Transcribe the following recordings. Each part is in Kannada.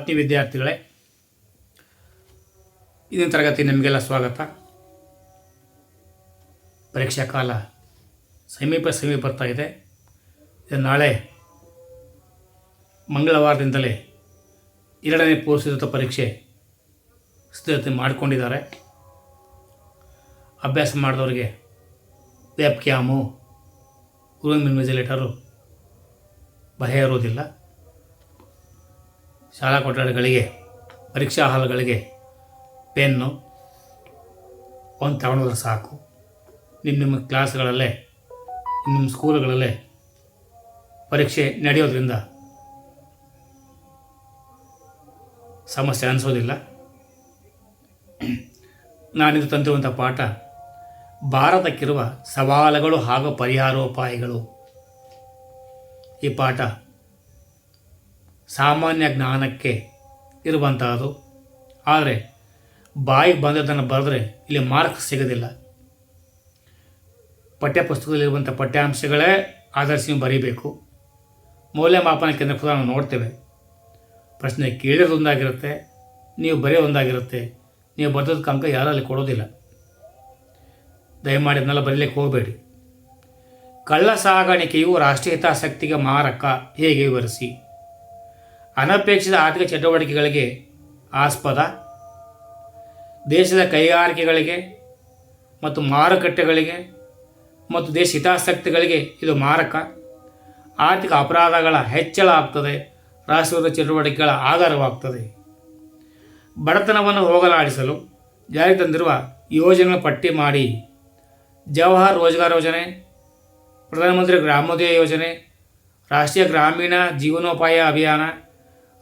ವಿದ್ಯಾರ್ಥಿ ವಿದ್ಯಾರ್ಥಿಗಳೇ ಇಂದಿನ ತರಗತಿ ನಿಮಗೆಲ್ಲ ಸ್ವಾಗತ. ಪರೀಕ್ಷಾ ಕಾಲ ಸಮೀಪ ಸಮೀಪ ಬರ್ತಾ ಇದೆ. ನಾಳೆ ಮಂಗಳವಾರದಿಂದಲೇ ಎರಡನೇ ಪೂರ್ವಸಿದ್ಧತಾ ಪರೀಕ್ಷೆ ಸಿದ್ಧತೆ ಮಾಡಿಕೊಂಡಿದ್ದಾರೆ. ಅಭ್ಯಾಸ ಮಾಡಿದವರಿಗೆ ವೆಬ್ ಕ್ಯಾಮು ರೂಮ್ ಇನ್ವಿಜಿಲೇಟರು ಭಯ ಇರುವುದಿಲ್ಲ ಶಾಲಾ ಕೊಠಡಿಗಳಿಗೆ, ಪರೀಕ್ಷಾ ಹಾಲ್ಗಳಿಗೆ ಪೆನ್ನು ಒಂದು ತಗೊಂಡ್ರೆ ಸಾಕು. ನಿಮ್ಮ ನಿಮ್ಮ ಕ್ಲಾಸ್ಗಳಲ್ಲೇ ನಿಮ್ಮ ಸ್ಕೂಲ್ಗಳಲ್ಲೇ ಪರೀಕ್ಷೆ ನಡೆಯೋದ್ರಿಂದ ಸಮಸ್ಯೆ ಅನಿಸೋದಿಲ್ಲ. ನಾನಿಂದು ತಂದಿರುವಂಥ ಪಾಠ, ಭಾರತಕ್ಕಿರುವ ಸವಾಲುಗಳು ಹಾಗೂ ಪರಿಹಾರೋಪಾಯಗಳು. ಈ ಪಾಠ ಸಾಮಾನ್ಯ ಜ್ಞಾನಕ್ಕೆ ಇರುವಂತಹದ್ದು ಆದರೆ ಬಾಯಿ ಬಂದದ್ದನ್ನು ಬರೆದ್ರೆ ಇಲ್ಲಿ ಮಾರ್ಕ್ ಸಿಗೋದಿಲ್ಲ. ಪಠ್ಯಪುಸ್ತಕದಲ್ಲಿರುವಂಥ ಪಠ್ಯಾಂಶಗಳೇ ಆಧರಿಸಿ ನೀವು ಬರೀಬೇಕು. ಮೌಲ್ಯಮಾಪನ ಕೇಂದ್ರ ಕೂಡ ನಾವು ನೋಡ್ತೇವೆ. ಪ್ರಶ್ನೆ ಕೇಳಿರೋದು ಒಂದಾಗಿರುತ್ತೆ, ನೀವು ಬರೆಯೋದೊಂದಾಗಿರುತ್ತೆ ನೀವು ಬರೆದಕ್ಕೆ ಅಂಕ ಯಾರೂ ಅಲ್ಲಿ ಕೊಡೋದಿಲ್ಲ. ದಯಮಾಡಿ ಅದನ್ನೆಲ್ಲ ಬರೀಲಿಕ್ಕೆ ಹೋಗಬೇಡಿ. ಕಳ್ಳ ಸಾಗಾಣಿಕೆಯು ರಾಷ್ಟ್ರೀಯ ಹಿತಾಸಕ್ತಿಗೆ ಮಾರಕ, ಹೇಗೆ ವಿವರಿಸಿ? ಅನಪೇಕ್ಷಿತ ಆರ್ಥಿಕ ಚಟುವಟಿಕೆಗಳಿಗೆ ಆಸ್ಪದ, ದೇಶದ ಕೈಗಾರಿಕೆಗಳಿಗೆ ಮತ್ತು ಮಾರುಕಟ್ಟೆಗಳಿಗೆ ಮತ್ತು ದೇಶ ಹಿತಾಸಕ್ತಿಗಳಿಗೆ ಇದು ಮಾರಕ. ಆರ್ಥಿಕ ಅಪರಾಧಗಳ ಹೆಚ್ಚಳ ಆಗ್ತದೆ, ರಾಷ್ಟ್ರದ ಚಟುವಟಿಕೆಗಳ ಆಧಾರವಾಗ್ತದೆ. ಬಡತನವನ್ನು ಹೋಗಲಾಡಿಸಲು ಜಾರಿಗೆ ತಂದಿರುವ ಯೋಜನೆಗಳ ಪಟ್ಟಿ ಮಾಡಿ. ಜವಾಹರ್ ರೋಜ್ಗಾರ್ ಯೋಜನೆ, ಪ್ರಧಾನಮಂತ್ರಿ ಗ್ರಾಮೋದಯ ಯೋಜನೆ, ರಾಷ್ಟ್ರೀಯ ಗ್ರಾಮೀಣ ಜೀವನೋಪಾಯ ಅಭಿಯಾನ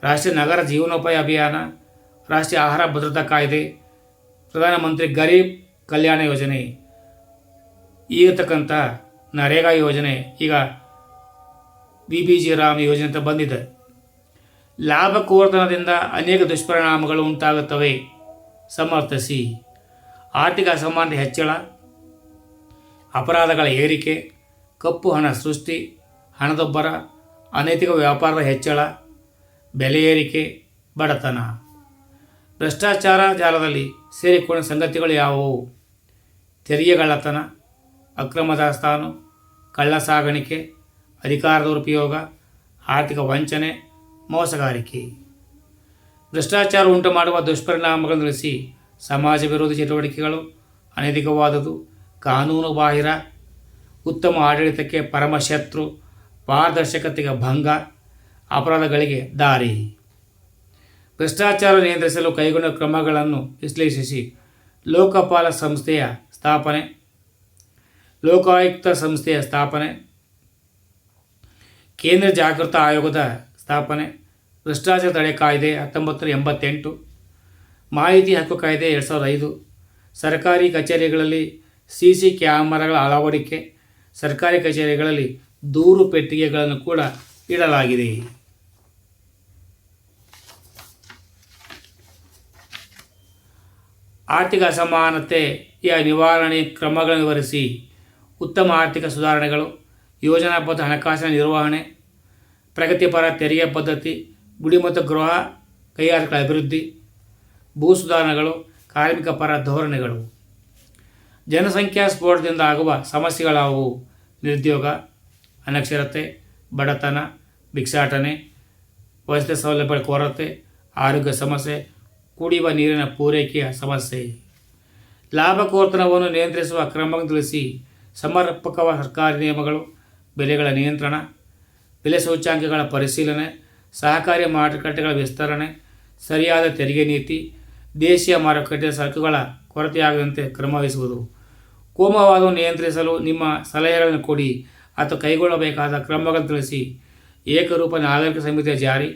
ರಾಷ್ಟ್ರೀಯ ನಗರ ಜೀವನೋಪಾಯ ಅಭಿಯಾನ, ರಾಷ್ಟ್ರೀಯ ಆಹಾರ ಭದ್ರತಾ ಕಾಯ್ದೆ, ಪ್ರಧಾನಮಂತ್ರಿ ಗರೀಬ್ ಕಲ್ಯಾಣ ಯೋಜನೆ ಈಗಿರ್ತಕ್ಕಂಥ ನರೇಗಾ ಯೋಜನೆ, ಈಗ ಬಿ ಬಿ ಜಿ ರಾಮ್ ಯೋಜನೆ ಅಂತ ಬಂದಿದೆ. ಲಾಭಕೋರ್ತನದಿಂದ ಅನೇಕ ದುಷ್ಪರಿಣಾಮಗಳು ಉಂಟಾಗುತ್ತವೆ. ಸಮರ್ಥಿಸಿ. ಆರ್ಥಿಕ ಅಸಮಾನತೆ ಹೆಚ್ಚಳ, ಅಪರಾಧಗಳ ಏರಿಕೆ, ಕಪ್ಪು ಹಣ ಸೃಷ್ಟಿ, ಹಣದೊಬ್ಬರ ಅನೈತಿಕ ವ್ಯಾಪಾರದ ಹೆಚ್ಚಳ ಬೆಲೆ ಏರಿಕೆ, ಬಡತನ. ಭ್ರಷ್ಟಾಚಾರ ಜಾಲದಲ್ಲಿ ಸೇರಿಕೊಂಡ ಸಂಗತಿಗಳು ಯಾವುವು? ತೆರಿಗೆಗಳತನ ಅಕ್ರಮ ದಾಸ್ತಾನು ಕಳ್ಳ ಸಾಗಾಣಿಕೆ, ಅಧಿಕಾರದ ದುರುಪಯೋಗ, ಆರ್ಥಿಕ ವಂಚನೆ, ಮೋಸಗಾರಿಕೆ. ಭ್ರಷ್ಟಾಚಾರ ಉಂಟು ಮಾಡುವ ದುಷ್ಪರಿಣಾಮಗಳನ್ನು ತಿಳಿಸಿ ಸಮಾಜ ವಿರೋಧಿ ಚಟುವಟಿಕೆಗಳು ಅನೈತಿಕವಾದುದು ಕಾನೂನು ಬಾಹಿರ, ಉತ್ತಮ ಆಡಳಿತಕ್ಕೆ ಪರಮಶತ್ರು ಪಾರದರ್ಶಕತೆಗೆ ಭಂಗ ಅಪರಾಧಗಳಿಗೆ ದಾರಿ. ಭ್ರಷ್ಟಾಚಾರ ನಿಯಂತ್ರಿಸಲು ಕೈಗೊಂಡ ಕ್ರಮಗಳನ್ನು ವಿಶ್ಲೇಷಿಸಿ ಲೋಕಪಾಲ ಸಂಸ್ಥೆಯ ಸ್ಥಾಪನೆ, ಲೋಕಾಯುಕ್ತ ಸಂಸ್ಥೆಯ ಸ್ಥಾಪನೆ, ಕೇಂದ್ರ ಜಾಗೃತ ಆಯೋಗದ ಸ್ಥಾಪನೆ, ಭ್ರಷ್ಟಾಚಾರ ತಡೆ ಕಾಯ್ದೆ ಹತ್ತೊಂಬತ್ತು ಎಂಬತ್ತೆಂಟು, ಮಾಹಿತಿ ಹಕ್ಕು ಕಾಯ್ದೆ ಎರಡು ಸಾವಿರದ ಐದು, ಸರ್ಕಾರಿ ಕಚೇರಿಗಳಲ್ಲಿ ಸಿ ಸಿ ಕ್ಯಾಮರಾಗಳ ಅಳವಡಿಕೆ, ಸರ್ಕಾರಿ ಕಚೇರಿಗಳಲ್ಲಿ ದೂರು ಪೆಟ್ಟಿಗೆಗಳನ್ನು ಕೂಡ ಇಡಲಾಗಿದೆ. ಆರ್ಥಿಕ ಅಸಮಾನತೆಯ ನಿವಾರಣೆ ಕ್ರಮಗಳನ್ನು ವಿವರಿಸಿ ಉತ್ತಮ ಆರ್ಥಿಕ ಸುಧಾರಣೆಗಳು, ಯೋಜನಾಬದ್ಧ ಹಣಕಾಸಿನ ನಿರ್ವಹಣೆ, ಪ್ರಗತಿಪರ ತೆರಿಗೆ ಪದ್ಧತಿ, ಗುಡಿ ಮತ್ತು ಗೃಹ ಕೈಗಾರಿಕೆಗಳ ಅಭಿವೃದ್ಧಿ, ಭೂ ಸುಧಾರಣೆಗಳು, ಕಾರ್ಮಿಕ ಪರ ಧೋರಣೆಗಳು. ಜನಸಂಖ್ಯಾ ಸ್ಫೋಟದಿಂದ ಆಗುವ ಸಮಸ್ಯೆಗಳಾವುವು ನಿರುದ್ಯೋಗ, ಅನಕ್ಷರತೆ, ಬಡತನ, ಭಿಕ್ಷಾಟನೆ, ವಸತಿ ಸೌಲಭ್ಯಗಳ ಕೊರತೆ, ಆರೋಗ್ಯ ಸಮಸ್ಯೆ ಕುಡಿಯುವ ನೀರಿನ ಪೂರೈಕೆಯ ಸಮಸ್ಯೆ. ಲಾಭಕೋರ್ತನವನ್ನು ನಿಯಂತ್ರಿಸುವ ಕ್ರಮ ತಿಳಿಸಿ ಸಮರ್ಪಕವ ಸರ್ಕಾರಿ ನಿಯಮಗಳು, ಬೆಲೆಗಳ ನಿಯಂತ್ರಣ, ಬೆಲೆ ಸೂಚ್ಯಾಂಕಗಳ ಪರಿಶೀಲನೆ, ಸಹಕಾರಿ ಮಾರುಕಟ್ಟೆಗಳ ವಿಸ್ತರಣೆ, ಸರಿಯಾದ ತೆರಿಗೆ ನೀತಿ, ದೇಶೀಯ ಮಾರುಕಟ್ಟೆ ಸರಕುಗಳ ಕೊರತೆಯಾಗದಂತೆ ಕ್ರಮ ವಹಿಸುವುದು. ಕೋಮವಾದವನ್ನು ನಿಯಂತ್ರಿಸಲು ನಿಮ್ಮ ಸಲಹೆಗಳನ್ನು ಕೊಡಿ ಅಥವಾ ಕೈಗೊಳ್ಳಬೇಕಾದ ಕ್ರಮಗಳನ್ನು ತಿಳಿಸಿ ಏಕರೂಪ ನಾಗರಿಕ ಸಂಹಿತೆ ಜಾರಿ.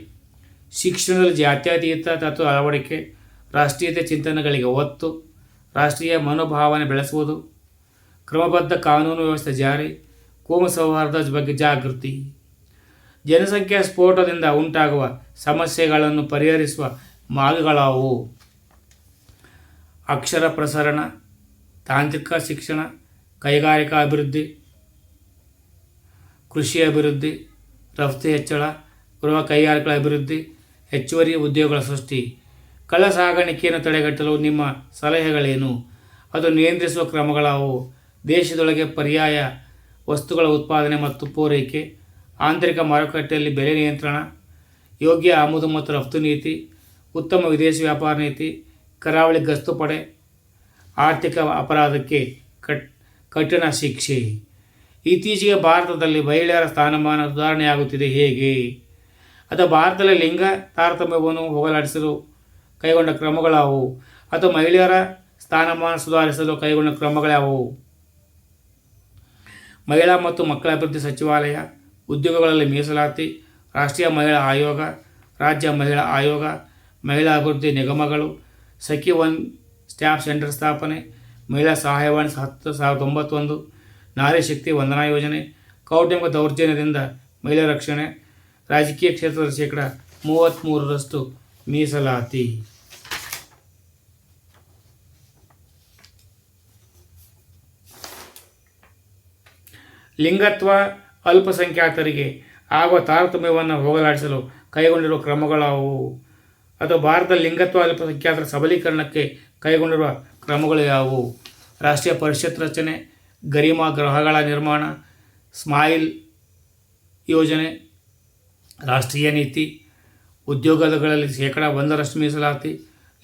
ಶಿಕ್ಷಣದಲ್ಲಿ ಜಾತ್ಯತೀತ ತತ್ವ ಅಳವಡಿಕೆ, ರಾಷ್ಟ್ರೀಯತೆ ಚಿಂತನೆಗಳಿಗೆ ಒತ್ತು, ರಾಷ್ಟ್ರೀಯ ಮನೋಭಾವನೆ ಬೆಳೆಸುವುದು, ಕ್ರಮಬದ್ಧ ಕಾನೂನು ವ್ಯವಸ್ಥೆ ಜಾರಿ, ಕೋಮು ಸೌಹಾರ್ದ ಬಗ್ಗೆ ಜಾಗೃತಿ. ಜನಸಂಖ್ಯಾ ಸ್ಫೋಟದಿಂದ ಉಂಟಾಗುವ ಸಮಸ್ಯೆಗಳನ್ನು ಪರಿಹರಿಸುವ ಮಾರ್ಗಗಳಾವು ಅಕ್ಷರ ಪ್ರಸರಣ, ತಾಂತ್ರಿಕ ಶಿಕ್ಷಣ, ಕೈಗಾರಿಕಾ ಅಭಿವೃದ್ಧಿ, ಕೃಷಿ ಅಭಿವೃದ್ಧಿ, ರಫ್ತು ಹೆಚ್ಚಳ, ಗೃಹ ಕೈಗಾರಿಕೆಗಳ ಅಭಿವೃದ್ಧಿ ಹೆಚ್ಚುವರಿ ಉದ್ಯೋಗಗಳ ಸೃಷ್ಟಿ. ಕಳ್ಳ ಸಾಗಾಣಿಕೆಯನ್ನು ತಡೆಗಟ್ಟಲು ನಿಮ್ಮ ಸಲಹೆಗಳೇನು? ಅದು ನಿಯಂತ್ರಿಸುವ ಕ್ರಮಗಳಾವು ದೇಶದೊಳಗೆ ಪರ್ಯಾಯ ವಸ್ತುಗಳ ಉತ್ಪಾದನೆ ಮತ್ತು ಪೂರೈಕೆ, ಆಂತರಿಕ ಮಾರುಕಟ್ಟೆಯಲ್ಲಿ ಬೆಲೆ ನಿಯಂತ್ರಣ, ಯೋಗ್ಯ ಆಮದು ಮತ್ತು ರಫ್ತು ನೀತಿ, ಉತ್ತಮ ವಿದೇಶಿ ವ್ಯಾಪಾರ ನೀತಿ, ಕರಾವಳಿ ಗಸ್ತು ಪಡೆ, ಆರ್ಥಿಕ ಅಪರಾಧಕ್ಕೆ ಕಟ್, ಕಠಿಣ ಶಿಕ್ಷೆ. ಇತ್ತೀಚೆಗೆ ಭಾರತದಲ್ಲಿ ಮಹಿಳೆಯರ ಸ್ಥಾನಮಾನ ಸುಧಾರಣೆಯಾಗುತ್ತಿದೆ ಹೇಗೆ? ಅಥವಾ ಭಾರತದಲ್ಲಿ ಲಿಂಗ ತಾರತಮ್ಯವನ್ನು ಹೋಗಲಾಡಿಸಲು ಕೈಗೊಂಡ ಕ್ರಮಗಳಾವು? ಅಥವಾ ಮಹಿಳೆಯರ ಸ್ಥಾನಮಾನ ಸುಧಾರಿಸಲು ಕೈಗೊಂಡ ಕ್ರಮಗಳ್ಯಾವುವು ಮಹಿಳಾ ಮತ್ತು ಮಕ್ಕಳ ಅಭಿವೃದ್ಧಿ ಸಚಿವಾಲಯ, ಉದ್ಯೋಗಗಳಲ್ಲಿ ಮೀಸಲಾತಿ, ರಾಷ್ಟ್ರೀಯ ಮಹಿಳಾ ಆಯೋಗ, ರಾಜ್ಯ ಮಹಿಳಾ ಆಯೋಗ, ಮಹಿಳಾ ಅಭಿವೃದ್ಧಿ ನಿಗಮಗಳು, ಸಖಿ ಒನ್ ಸ್ಟ್ಯಾಂಪ್ ಸೆಂಟರ್ ಸ್ಥಾಪನೆ, ಮಹಿಳಾ ಸಹಾಯವಾಣಿ ಹತ್ತು ಸಾವಿರದ ಒಂಬತ್ತೊಂದು, ನಾರಿ ಶಕ್ತಿ ವಂದನಾ ಯೋಜನೆ, ಕೌಟುಂಬಿಕ ದೌರ್ಜನ್ಯದಿಂದ ಮಹಿಳಾ ರಕ್ಷಣೆ ರಾಜಕೀಯ ಕ್ಷೇತ್ರದ ಶೇಕಡ ಮೂವತ್ತ್ಮೂರರಷ್ಟು ಮೀಸಲಾತಿ. ಲಿಂಗತ್ವ ಅಲ್ಪಸಂಖ್ಯಾತರಿಗೆ ಆಗುವ ತಾರತಮ್ಯವನ್ನು ಹೋಗಲಾಡಿಸಲು ಕೈಗೊಂಡಿರುವ ಕ್ರಮಗಳಾವುವು ಅಥವಾ ಭಾರತದ ಲಿಂಗತ್ವ ಅಲ್ಪಸಂಖ್ಯಾತರ ಸಬಲೀಕರಣಕ್ಕೆ ಕೈಗೊಂಡಿರುವ ಕ್ರಮಗಳು ಯಾವುವು? ರಾಷ್ಟ್ರೀಯ ಪರಿಷತ್ ರಚನೆ, ಗರಿಮಾ ಗ್ರಹಗಳ ನಿರ್ಮಾಣ ಸ್ಮೈಲ್ ಯೋಜನೆ ರಾಷ್ಟ್ರೀಯ ನೀತಿ, ಉದ್ಯೋಗಗಳಲ್ಲಿ ಶೇಕಡ ಒಂದರಷ್ಟು ಮೀಸಲಾತಿ,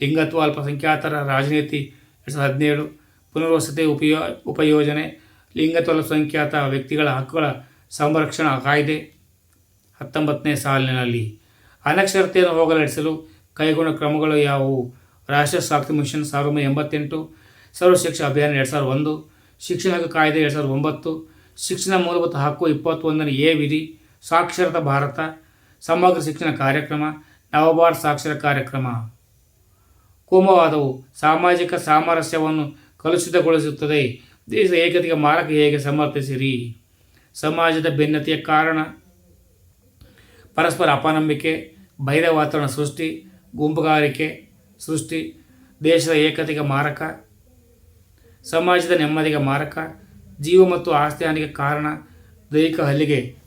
ಲಿಂಗತ್ವ ಅಲ್ಪಸಂಖ್ಯಾತರ ರಾಜನೀತಿ ಎರಡು ಸಾವಿರದ ಹದಿನೇಳು, ಪುನರ್ವಸತಿ ಉಪಯೋ, ಉಪಯೋಜನೆ, ಲಿಂಗತ್ವ ಅಲ್ಪಸಂಖ್ಯಾತ ವ್ಯಕ್ತಿಗಳ ಹಕ್ಕುಗಳ ಸಂರಕ್ಷಣಾ ಕಾಯ್ದೆ. ಹತ್ತೊಂಬತ್ತನೇ ಸಾಲಿನಲ್ಲಿ ಅನಕ್ಷರತೆಯನ್ನು ಹೋಗಲಾಡಿಸಲು ಕೈಗೊಂಡ ಕ್ರಮಗಳು ಯಾವುವು? ರಾಷ್ಟ್ರೀಯ ಸಾಕ್ಷಿ ಮಿಷನ್ ಸಾವಿರದ ಒಂಬೈನೂರ ಎಂಬತ್ತೆಂಟು ಸರ್ವ ಶಿಕ್ಷಣ ಅಭಿಯಾನ ಎರಡು ಸಾವಿರದ ಒಂದು, ಶಿಕ್ಷಣ ಹಕ್ಕು ಕಾಯ್ದೆ ಎರಡು ಸಾವಿರದ ಒಂಬತ್ತು, ಶಿಕ್ಷಣ ಮೂಲಭೂತ ಹಕ್ಕು ಇಪ್ಪತ್ತೊಂದನೇ ಎ ವಿಧಿ, ಸಾಕ್ಷರತಾ ಭಾರತ ಸಮಗ್ರ ಶಿಕ್ಷಣ ಕಾರ್ಯಕ್ರಮ, ನವಭಾರತ ಸಾಕ್ಷರ ಕಾರ್ಯಕ್ರಮ. ಕೋಮವಾದವು ಸಾಮಾಜಿಕ ಸಾಮರಸ್ಯವನ್ನು ಕಲುಷಿತಗೊಳಿಸುತ್ತದೆ. ದೇಶದ ಏಕತೆಗೆ ಮಾರಕ ಹೇಗೆ ಸಮರ್ಥಿಸಿರಿ ಸಮಾಜದ ಭಿನ್ನತೆಯ ಕಾರಣ? ಪರಸ್ಪರ ಅಪನಂಬಿಕೆ ಬೈರ ವಾತಾವರಣ ಸೃಷ್ಟಿ, ಗುಂಪುಗಾರಿಕೆ ಸೃಷ್ಟಿ, ದೇಶದ ಏಕತೆಗೆ ಮಾರಕ? ಸಮಾಜದ ನೆಮ್ಮದಿಗೆ ಮಾರಕ? ಜೀವ ಮತ್ತು ಆಸ್ತಿ ಹಾನಿಗೆ ಕಾರಣ? ದೈಹಿಕ ಹಲ್ಲಿಗೆ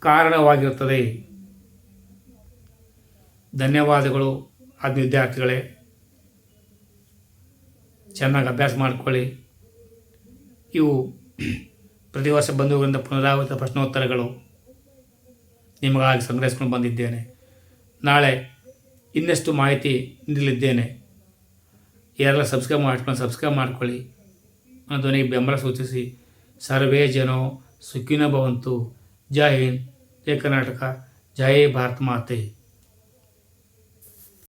ಕಾರಣವಾಗಿರುತ್ತದೆ. ಧನ್ಯವಾದಗಳು ಆದ ವಿದ್ಯಾರ್ಥಿಗಳೇ. ಚೆನ್ನಾಗಿ ಅಭ್ಯಾಸ ಮಾಡಿಕೊಳ್ಳಿ. ಇವು ಪ್ರತಿ ವರ್ಷ ಬಂಧುಗಳಿಂದ ಪುನರಾವರ್ತಿತ ಪ್ರಶ್ನೋತ್ತರಗಳು. ನಿಮಗಾಗಿ ಸಂಗ್ರಹಿಸ್ಕೊಂಡು ಬಂದಿದ್ದೇನೆ. ನಾಳೆ ಇನ್ನಷ್ಟು ಮಾಹಿತಿ ನೀಡಲಿದ್ದೇನೆ. ಯಾರೆಲ್ಲ ಸಬ್ಸ್ಕ್ರೈಬ್ ಮಾಡ್ಕೊಂಡು ಸಬ್ಸ್ಕ್ರೈಬ್ ಮಾಡ್ಕೊಳ್ಳಿ. ಧ್ವನಿಗೆ ಬೆಂಬಲ ಸೂಚಿಸಿ. ಸರ್ವೇ ಜನೋ ಸುಖಿನ ಭವಂತು. ಜೈ ಹಿಂದ್ ಜೈ ಕರ್ನಾಟಕ ಜೈ ಭಾರತ ಮಾತೆ